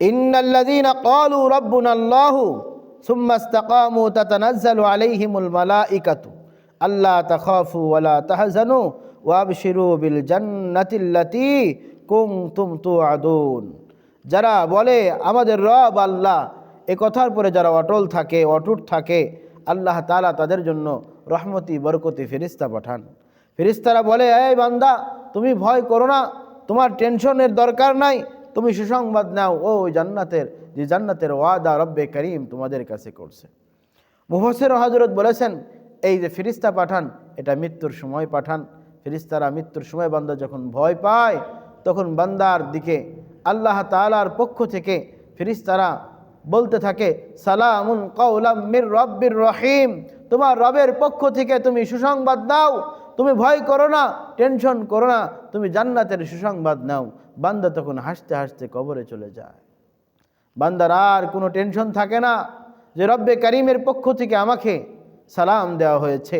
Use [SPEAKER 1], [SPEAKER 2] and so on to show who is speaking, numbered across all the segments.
[SPEAKER 1] ইন্নাল্লাযীনা ক্বালু রাব্বুনা আল্লাহু সুম্মা ইসতাকামু তাতানাজ্জালু আলাইহিমুল মালাঈকাতু আল্লা তাখাফু ওয়ালা তাহজানু ওয়াবশিরু বিল জান্নাতিল্লাতী কুনতুম তুআদুন। যারা বলে, আমাদের রব আল্লাহ, এ কথার পরে যারা অটল থাকে, অটুট থাকে, আল্লাহ তালা তাদের জন্য রহমতি, বরকতি ফেরিস্তা পাঠান। ফেরিস্তারা বলে, এই বান্দা, তুমি ভয় করো না, তোমার টেনশনের দরকার নাই তুমি সুসংবাদ নাও, ও জান্নাতের, যে জান্নাতের ওয়াদা রব্বে করিম তোমাদের কাছে করছে। মুহসের হজরত বলেছেন, এই যে ফিরিস্তা পাঠান, এটা মৃত্যুর সময় পাঠান। ফিরিস্তারা মৃত্যুর সময় বান্দা যখন ভয় পায়, তখন বান্দার দিকে আল্লাহ তালার পক্ষ থেকে ফিরিস্তারা বলতে থাকে, সালামুন কৌলাম মির রব্বির রহিম। তোমার রবের পক্ষ থেকে তুমি সুসংবাদ দাও তুমি ভয় করো না, টেনশন করো না, তুমি জান্নাতের সুসংবাদ নাও। বান্দা তখন হাসতে হাসতে কবরে চলে যায়। বান্দার আর কোনো টেনশন থাকে না যে রব্বে করিমের পক্ষ থেকে আমাকে সালাম দেওয়া হয়েছে,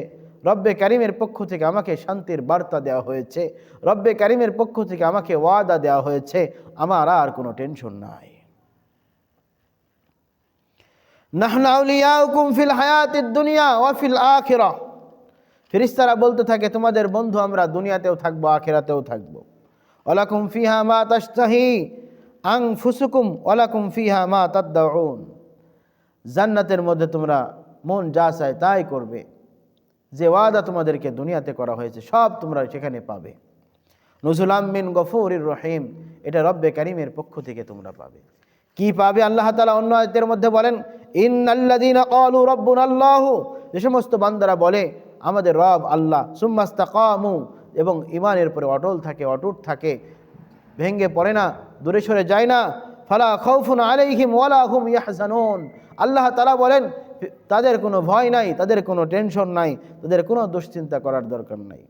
[SPEAKER 1] রব্বে করিমের পক্ষ থেকে আমাকে শান্তির বার্তা দেওয়া হয়েছে, রব্বে করিমের পক্ষ থেকে আমাকে ওয়াদা দেওয়া হয়েছে, আমার আর কোনো টেনশন নাই। নাহনা আউলিয়াউকুম ফিল হায়াতিদ দুনিয়া ওয়া ফিল আখিরাহ ফেরিস্তারা বলতে থাকে, তোমাদের বন্ধু আমরা দুনিয়াতেও থাকব, আখেরাতেও থাকব। ওলাকুম ফিহা মা তাস্তাহি আং ফুসুকুম ওলাকুম ফিহা মা তাদ্দাউন। জান্নাতের মধ্যে তোমরা মন যা চায় তাই করবে। যে ওয়াদা তোমাদেরকে দুনিয়াতে করা হয়েছে, সব তোমরা সেখানে পাবে। নজুল আমিন গফুরির রহিম, এটা রব্বে করিমের পক্ষ থেকে তোমরা পাবে। কি পাবে? আল্লাহ তালা অন্য আয়তের মধ্যে বলেন ইন আল্লাদিন অলু রব্বুন আল্লাহ যে সমস্ত বান্দারা বলে আমাদের রব আল্লাহ, সুম্মাস্তাকামু, এবং ইমানের পরে অটল থাকে, অটুট থাকে ভেঙ্গে পড়ে না, দূরে সরে যায় না। ফালা খৌফুন আলাইহিম ওয়ালা হুম ইয়াহজানুন। আল্লাহ তালা বলেন, তাদের কোনো ভয় নাই, তাদের কোনো টেনশন নাই, তাদের কোনো দুশ্চিন্তা করার দরকার নাই।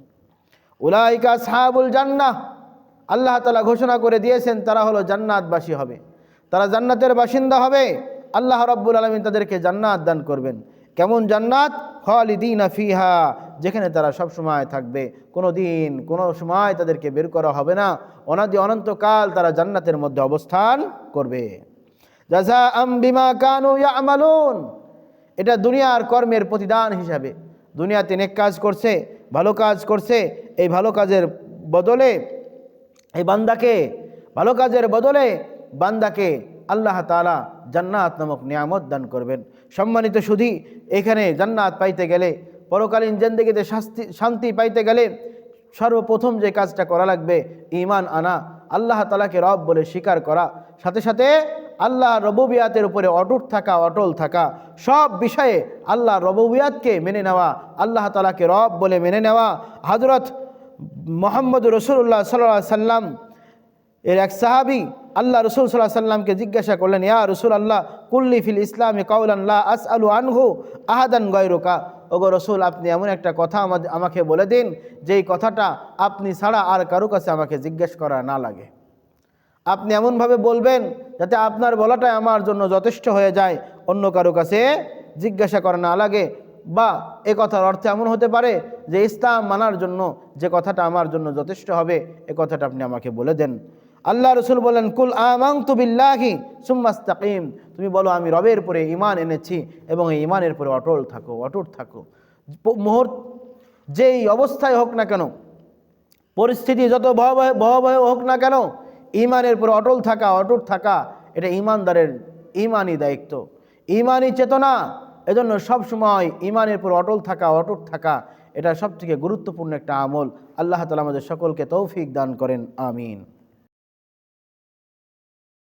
[SPEAKER 1] উলাইকা সাহাবুল জান্নাহ। আল্লাহ তালা ঘোষণা করে দিয়েছেন, তারা হলো জান্নাতবাসী হবে। তারা জান্নাতের বাসিন্দা হবে। আল্লাহ রব্বুল আলমিন তাদেরকে জান্নাত দান করবেন। কেমন জান্নাত? খালিদিন ফিহা, যেখানে তারা সব সময় থাকবে। কোনো দিন, কোনো সময় তাদেরকে বের করা হবে না। অনাদি অনন্তকাল তারা জান্নাতের মধ্যে অবস্থান করবে। আম বিমা এটা দুনিয়ার কর্মের প্রতিদান হিসাবে। দুনিয়াতে নেক কাজ করছে, ভালো কাজ করছে, এই ভালো কাজের বদলে এই বান্দাকে, ভালো কাজের বদলে বান্দাকে আল্লাহ তালা জান্নাত নামক নিয়ামত দান করবেন। সম্মানিত শুধু এখানে জান্নাত পাইতে গেলে, পরকালীন জেন্দেগিতে শাস্তি, শান্তি পাইতে গেলে সর্বপ্রথম যে কাজটা করা লাগবে ইমান আনা, আল্লাহ তালাকে রব বলে স্বীকার করা। সাথে সাথে আল্লাহ রববিয়াতের উপরে অটুট থাকা, অটল থাকা, সব বিষয়ে আল্লাহ রববিয়াতকে মেনে নেওয়া, আল্লাহ তালাকে রব বলে মেনে নেওয়া হজরত মোহাম্মদ রসুল্লাহ সাল্লাহ সাল্লাম এর এক সাহাবি আল্লাহ রসুল সাল্লাহ সাল্লামকে জিজ্ঞাসা করলেন, ইয়া রসুল আল্লাহ কুল্লি ফিল ইসলামে কাউলাল্লাহ আস আলু আনহু আহাদান গয়রুকা? ওগো রসুল, আপনি এমন একটা কথা আমাকে বলে দিন, যেই কথাটা আপনি ছাড়া আর কারও কাছে আমাকে জিজ্ঞেস করা না লাগে। আপনি এমনভাবে বলবেন, যাতে আপনার বলাটাই আমার জন্য যথেষ্ট হয়ে যায়, অন্য কারও কাছে জিজ্ঞাসা করা না লাগে। বা এ কথার অর্থ এমন হতে পারে যে ইসলাম মানার জন্য যে কথাটা আমার জন্য যথেষ্ট হবে, এ কথাটা আপনি আমাকে বলে দেন। আল্লাহ রসুল বলেন, কুল আমাং তুবিল্লাহি সুম্মাস্তাকিম। তুমি বলো, আমি রবের পরে ইমান এনেছি এবং এই ইমানের পরে অটল থাকো, অটুট থাকো। মুহূর্ত, যেই অবস্থায় হোক না কেন, পরিস্থিতি যত ভয়াবহ ভয়াবহ হোক না কেন ইমানের পরে অটল থাকা, অটুট থাকা, এটা ইমানদারের ইমানই দায়িত্ব। ইমানই চেতনা, এজন্য সবসময় ইমানের পর অটল থাকা, অটুট থাকা, এটা সবথেকে গুরুত্বপূর্ণ একটা আমল। আল্লাহ তালা আমাদের সকলকে তৌফিক দান করেন, আমিন।